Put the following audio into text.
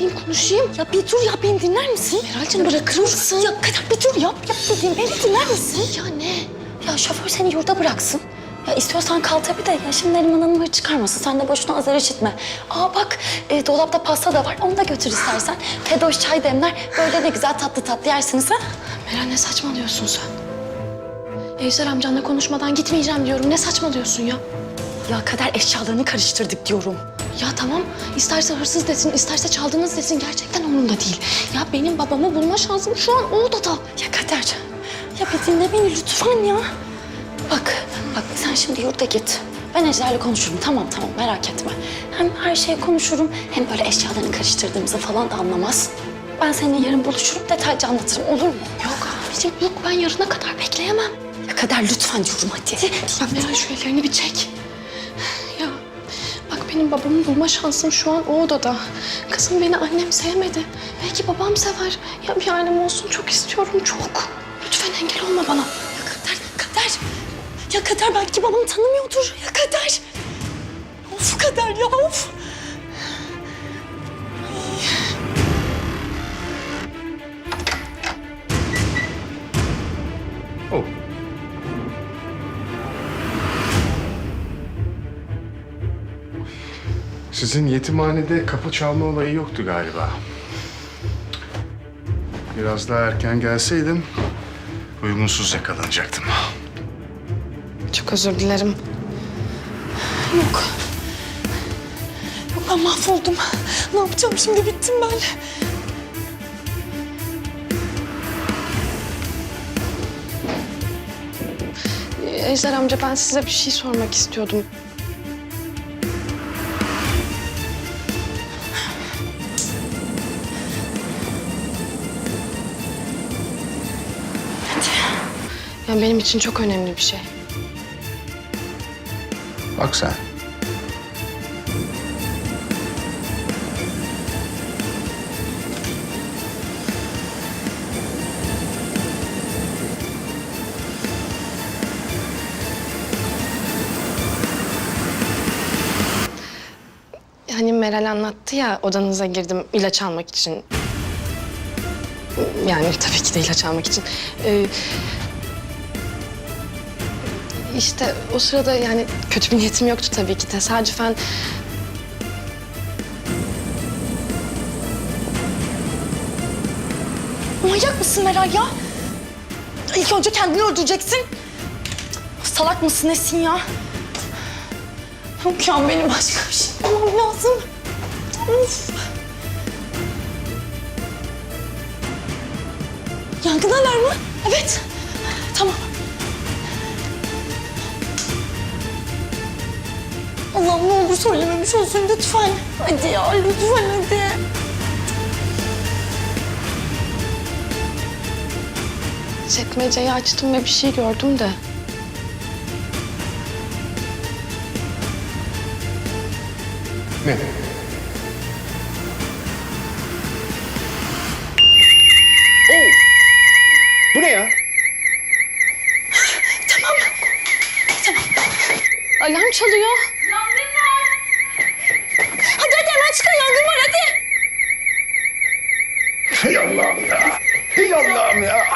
gideyim konuşayım. Ya bir dur ya beni dinler misin? Meral'cim bırakır mısın? Ya Kader bir dur yap yap dediğim beni dinler misin? Ya ne? Ya şoför seni yurda bıraksın. Ya istiyorsan kal tabii de ya şimdi Neriman Hanım'ı çıkarmasın. Sen de boşuna azar işitme. Aa bak e, dolapta pasta da var. Onu da götür istersen. Fedoş çay demler. Böyle de güzel tatlı tatlı yersiniz ha. Meral ne saçmalıyorsun sen? Ejder amcanla konuşmadan gitmeyeceğim diyorum. Ne saçmalıyorsun ya? Ya Kader eşyalarını karıştırdık diyorum. Ya tamam isterse hırsız desin, isterse çaldınız desin gerçekten umurumda değil. Ya benim babamı bulma şansım şu an o odada. Ya Kader, ya bir dinle beni lütfen ya. Bak, bak sen şimdi yurda git. Ben Ejder'le konuşurum. Tamam tamam merak etme. Hem her şeyi konuşurum hem böyle eşyalarını karıştırdığımızı falan da anlamaz. Ben seninle yarın buluşurum detaylıca anlatırım olur mu? Yok abicim yok ben yarına kadar bekleyemem. Ya Kader lütfen diyorum hadi. Ya Meral şu ellerini bir çek. Benim babamı bulma şansım şu an o odada. Kızım beni annem sevmedi. Belki babam sever. Ya bir ailem olsun çok istiyorum çok. Lütfen engel olma bana. Ya Kader, Kader. Ya Kader belki babamı tanımıyordur. Ya Kader. Of Kader ya of. Oh. Sizin yetimhanede kapı çalma olayı yoktu galiba. Biraz daha erken gelseydim uygunsuz yakalanacaktım. Çok özür dilerim. Yok. Yok ben mahvoldum. Ne yapacağım şimdi bittim ben. Ejder amca ben size bir şey sormak istiyordum. Yani benim için çok önemli bir şey. Bak sen. Hani Meral anlattı ya odanıza girdim ilaç almak için. Yani tabii ki de ilaç almak için. Ee, işte o sırada yani kötü bir niyetim yoktu tabii ki. Tesadüfen Manyak mısın Meral ya? İlk önce kendini öldüreceksin. Salak mısın nesin ya? Yok ya benim başka bir şey yapmam lazım. Of. Yangın alarmı? Evet. Tamam. Allah'ım ne olur söylememiş olsun lütfen. Hadi ya lütfen hadi. çekmeceyi açtım ve bir şey gördüm de. Ne? Hemen yangın var hadi. Hey Allah'ım ya. Hey Allah'ım ya.